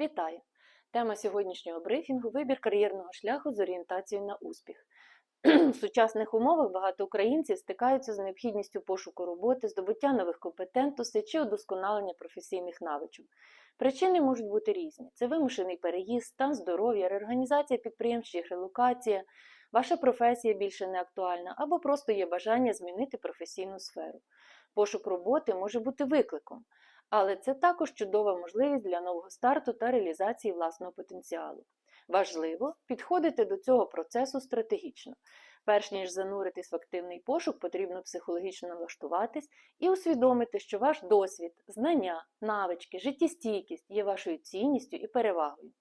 Вітаю! Тема сьогоднішнього брифінгу вибір кар'єрного шляху з орієнтацією на успіх. В сучасних умовах багато українців стикаються з необхідністю пошуку роботи, здобуття нових компетентностей чи удосконалення професійних навичок. Причини можуть бути різні: це вимушений переїзд, стан здоров'я, реорганізація підприємств чи релокація, ваша професія більше не актуальна, або просто є бажання змінити професійну сферу. Пошук роботи може бути викликом, але це також чудова можливість для нового старту та реалізації власного потенціалу. Важливо підходити до цього процесу стратегічно. Перш ніж зануритись в активний пошук, потрібно психологічно налаштуватись і усвідомити, що ваш досвід, знання, навички, життєстійкість є вашою цінністю і перевагою.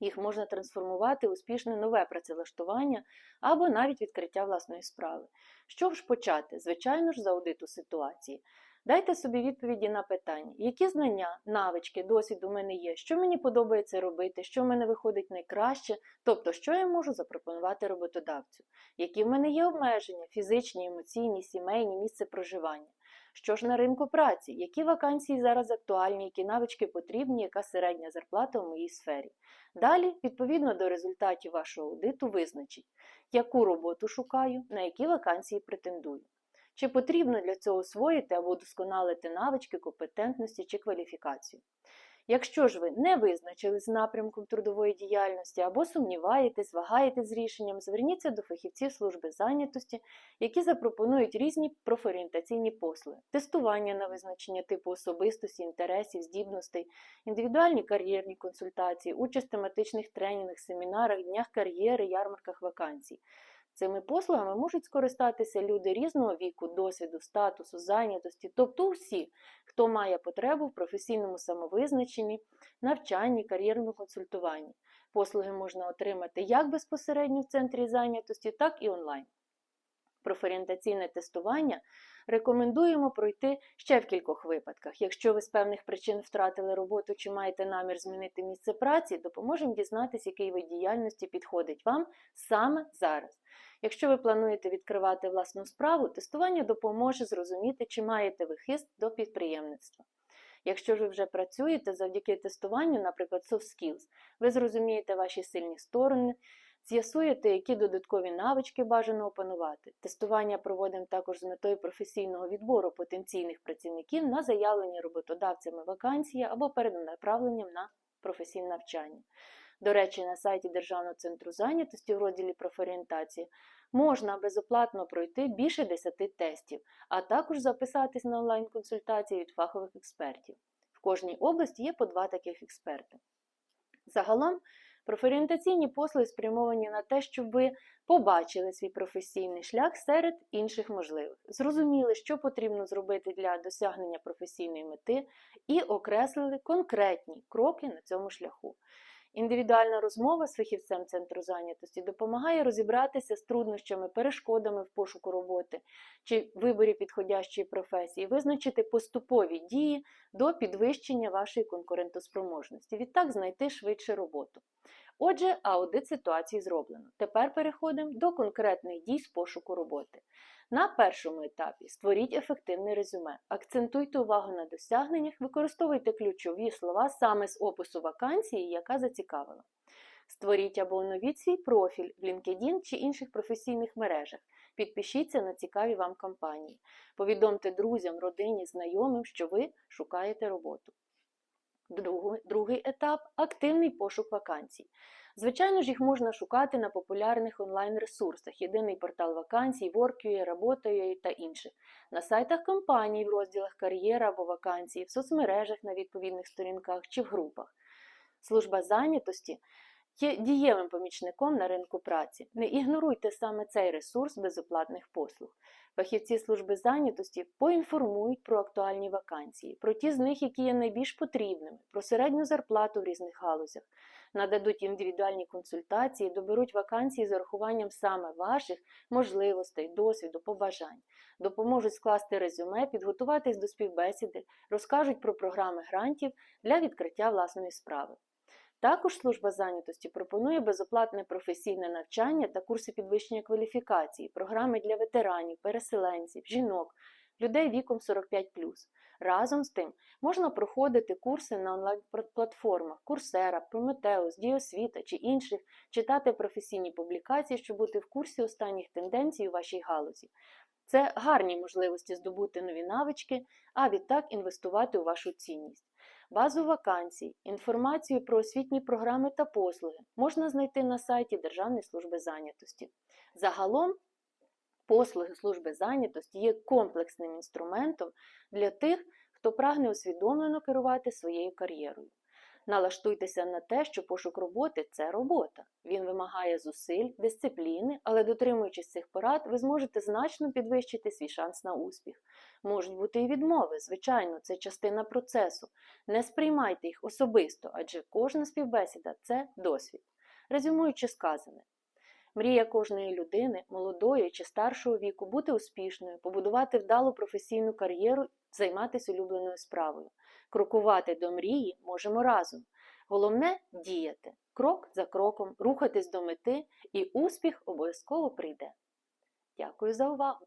Їх можна трансформувати в успішне нове працевлаштування або навіть відкриття власної справи. З чого ж почати? Звичайно ж, за аудиту ситуації. Дайте собі відповіді на питання, які знання, навички, досвід у мене є, що мені подобається робити, що в мене виходить найкраще, тобто, що я можу запропонувати роботодавцю, які в мене є обмеження, фізичні, емоційні, сімейні, місце проживання. Що ж на ринку праці, які вакансії зараз актуальні, які навички потрібні, яка середня зарплата в моїй сфері. Далі, відповідно до результатів вашого аудиту, визначіть, яку роботу шукаю, на які вакансії претендую. Чи потрібно для цього освоїти або удосконалити навички, компетентності чи кваліфікацію? Якщо ж ви не визначились з напрямком трудової діяльності або сумніваєтесь, вагаєтесь з рішенням, зверніться до фахівців служби зайнятості, які запропонують різні профорієнтаційні послуги, тестування на визначення типу особистості, інтересів, здібностей, індивідуальні кар'єрні консультації, участь в тематичних тренінгах, семінарах, днях кар'єри, ярмарках вакансій. Цими послугами можуть скористатися люди різного віку, досвіду, статусу, зайнятості, тобто усі, хто має потребу в професійному самовизначенні, навчанні, кар'єрному консультуванні. Послуги можна отримати як безпосередньо в центрі зайнятості, так і онлайн. Профорієнтаційне тестування рекомендуємо пройти ще в кількох випадках. Якщо ви з певних причин втратили роботу чи маєте намір змінити місце праці, допоможемо дізнатися, який вид діяльності підходить вам саме зараз. Якщо ви плануєте відкривати власну справу, тестування допоможе зрозуміти, чи маєте ви хист до підприємництва. Якщо ж ви вже працюєте завдяки тестуванню, наприклад, soft skills, ви зрозумієте ваші сильні сторони, з'ясуєте, які додаткові навички бажано опанувати. Тестування проводимо також з метою професійного відбору потенційних працівників на заявлення роботодавцями вакансії або перед направленням на професійне навчання. До речі, на сайті Державного центру зайнятості в розділі профорієнтації можна безоплатно пройти більше 10 тестів, а також записатись на онлайн-консультації від фахових експертів. В кожній області є по два таких експерти. Загалом, профорієнтаційні послуги спрямовані на те, щоб ви побачили свій професійний шлях серед інших можливих, зрозуміли, що потрібно зробити для досягнення професійної мети, і окреслили конкретні кроки на цьому шляху. Індивідуальна розмова з фахівцем центру зайнятості допомагає розібратися з труднощами, перешкодами в пошуку роботи чи виборі підходящої професії, визначити поступові дії до підвищення вашої конкурентоспроможності, відтак знайти швидше роботу. Отже, аудит ситуації зроблено. Тепер переходимо до конкретних дій з пошуку роботи. На першому етапі створіть ефективне резюме, акцентуйте увагу на досягненнях, використовуйте ключові слова саме з опису вакансії, яка зацікавила. Створіть або оновіть свій профіль в LinkedIn чи інших професійних мережах. Підпишіться на цікаві вам кампанії. Повідомте друзям, родині, знайомим, що ви шукаєте роботу. Другий етап активний пошук вакансій. Звичайно ж, їх можна шукати на популярних онлайн-ресурсах, єдиний портал вакансій, Work.ua, Работа.ua та інших, на сайтах компаній в розділах кар'єра або вакансії, в соцмережах на відповідних сторінках чи в групах. Служба зайнятості є дієвим помічником на ринку праці. Не ігноруйте саме цей ресурс безоплатних послуг. Фахівці служби зайнятості поінформують про актуальні вакансії, про ті з них, які є найбільш потрібними, про середню зарплату в різних галузях, нададуть індивідуальні консультації, доберуть вакансії з урахуванням саме ваших можливостей, досвіду, побажань, допоможуть скласти резюме, підготуватись до співбесіди, розкажуть про програми грантів для відкриття власної справи. Також служба зайнятості пропонує безоплатне професійне навчання та курси підвищення кваліфікації, програми для ветеранів, переселенців, жінок, людей віком 45 Разом з тим можна проходити курси на онлайн-платформах Coursera, Prometheus, Діосвіта чи інших, читати професійні публікації, щоб бути в курсі останніх тенденцій у вашій галузі. Це гарні можливості здобути нові навички, а відтак інвестувати у вашу цінність. Базу вакансій, інформацію про освітні програми та послуги можна знайти на сайті Державної служби зайнятості. Загалом, послуги служби зайнятості є комплексним інструментом для тих, хто прагне усвідомлено керувати своєю кар'єрою. Налаштуйтеся на те, що пошук роботи це робота. Він вимагає зусиль, дисципліни, але дотримуючись цих порад, ви зможете значно підвищити свій шанс на успіх. Можуть бути і відмови, звичайно, це частина процесу. Не сприймайте їх особисто, адже кожна співбесіда це досвід. Резюмуючи сказане, мрія кожної людини, молодої чи старшого віку, бути успішною, побудувати вдалу професійну кар'єру, займатися улюбленою справою. Крокувати до мрії можемо разом. Головне діяти крок за кроком, рухатись до мети, і успіх обов'язково прийде. Дякую за увагу!